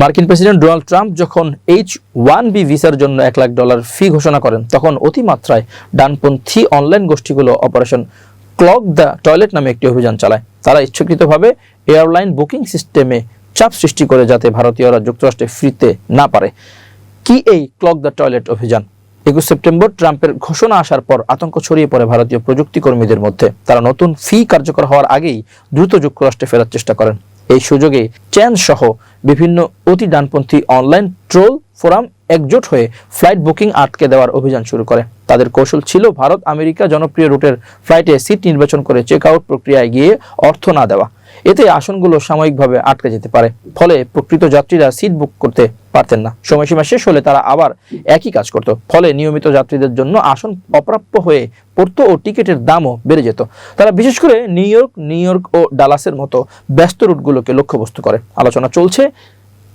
মার্কিন president Donald Trump যখন H one B ভিসার জন্য এক লাখ ডলার ফি ঘোষণা করেন, তখন অতিমাত্রায় ডানপন্থী অনলাইন গোষ্ঠীগুলো অপারেশন ক্লক দ্য টয়লেট নামে একটি অভিযান চালায়। তারা ইচ্ছাকৃতভাবে এয়ারলাইন বুকিং সিস্টেমে চাপ সৃষ্টি করে যাতে ভারতীয়রা যুক্তরাষ্ট্রে ফিরতে না পারে। কি এই ক্লক দ্য টয়লেট অভিযান? একুশ সেপ্টেম্বর ট্রাম্পের ঘোষণা আসার পর আতঙ্ক ছড়িয়ে পড়ে ভারতীয় প্রযুক্তি কর্মীদের মধ্যে। তারা নতুন ফি কার্যকর হওয়ার আগেই দ্রুত যুক্তরাষ্ট্রে ফেরার চেষ্টা করেন। এই সুযোগে চ্যান সহ বিভিন্ন অতি ডানপন্থী অনলাইন ট্রোল ফোরাম একজোট হয়ে ফ্লাইট বুকিং আটকে দেওয়ার অভিযান শুরু করে। তাদের কৌশল ছিল ভারত আমেরিকা জনপ্রিয় রুটের ফ্লাইটে সিট নির্বাচন করে চেক আউট প্রক্রিয়ায় গিয়ে অর্থ না দেওয়া। এতে আসনগুলো সাময়িকভাবে আটকে যেতে পারে। ফলে প্রকৃত যাত্রীরা সিট বুক করতে পারতেন না। সময়সীমা শেষ হলে তারা আবার একই কাজ করত। ফলে নিয়মিত যাত্রীদের জন্য আসন অপ্রাপ্য হয়ে পড়তো ও টিকিটের দামও বেড়ে যেত। তারা বিশেষ করে নিউ ইয়র্ক নিউ ইয়র্ক ও ডালাসের মতো ব্যস্ত রুটগুলোকে লক্ষ্যবস্তু করে। আলোচনা চলছে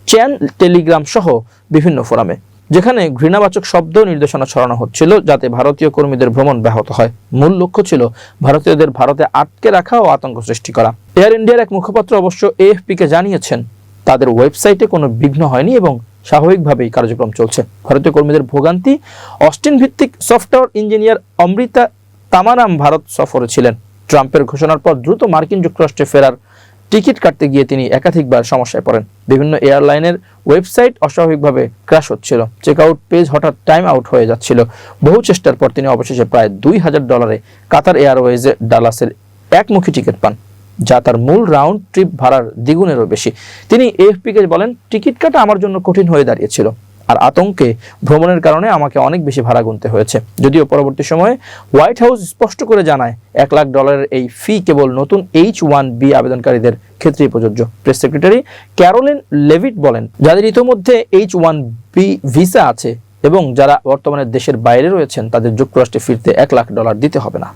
চ্যান টেলিগ্রাম সহ বিভিন্ন ফোরামে। যেখানে ঘৃণাবাচক শব্দ নির্দেশনা ছড়ানো হচ্ছিল যাতে ভারতীয় কর্মীদের ভ্রমণ ব্যাহত হয়। মূল লক্ষ্য ছিল ভারতীয়দের ভারতে আটকে রাখা ও আতঙ্ক সৃষ্টি করা। এয়ার ইন্ডিয়ার এক মুখপাত্র অবশ্য এএফপি কে জানিয়েছেন, তাদের ওয়েবসাইটে কোনো বিঘ্ন হয়নি এবং স্বাভাবিকভাবেই কার্যক্রম চলছে। ভারতীয় কর্মীদের ভোগান্তি, অস্টিন ভিত্তিক সফটওয়্যার ইঞ্জিনিয়ার অমৃতা তামারাম ভারত সফরে ছিলেন। ট্রাম্পের ঘোষণার পর দ্রুত মার্কিন যুক্তরাষ্ট্রে ফেরার টিকিট কাটতে গিয়ে তিনি একাধিকবার সমস্যায় পড়েন। বিভিন্ন এয়ারলাইনের ওয়েবসাইট অস্বাভাবিকভাবে ক্র্যাশ হচ্ছিল। চেক আউট পেজ হঠাৎ টাইম আউট হয়ে যাচ্ছিল। বহু চেষ্টার পর তিনি অবশেষে প্রায় দুই হাজার ডলারে কাতার এয়ারওয়েজে ডালাসের একমুখী টিকিট পান, যা তার মূল রাউন্ড ট্রিপ ভাড়ার দ্বিগুণেরও বেশি। তিনি এএফপিকে বলেন, টিকিট কাটা আমার জন্য কঠিন হয়ে দাঁড়িয়েছিল। আর আতঙ্কে ভ্রমণের কারণে আমাকে অনেক বেশি ভাড়া গুনতে হয়েছে। যদিও পরবর্তী সময়ে হোয়াইট হাউস স্পষ্ট করে জানায়, এক লাখ ডলারের এই ফি কেবল নতুন এইচ ওয়ান বি আবেদনকারীদের ক্ষেত্রেই প্রযোজ্য। প্রেস সেক্রেটারি ক্যারোলিন লেভিট বলেন, যাদের ইতোমধ্যে এইচ ওয়ান বি ভিসা আছে এবং যারা বর্তমানে দেশের বাইরে রয়েছেন, তাদের যুক্তরাষ্ট্রে ফিরতে এক লাখ ডলার দিতে হবে না।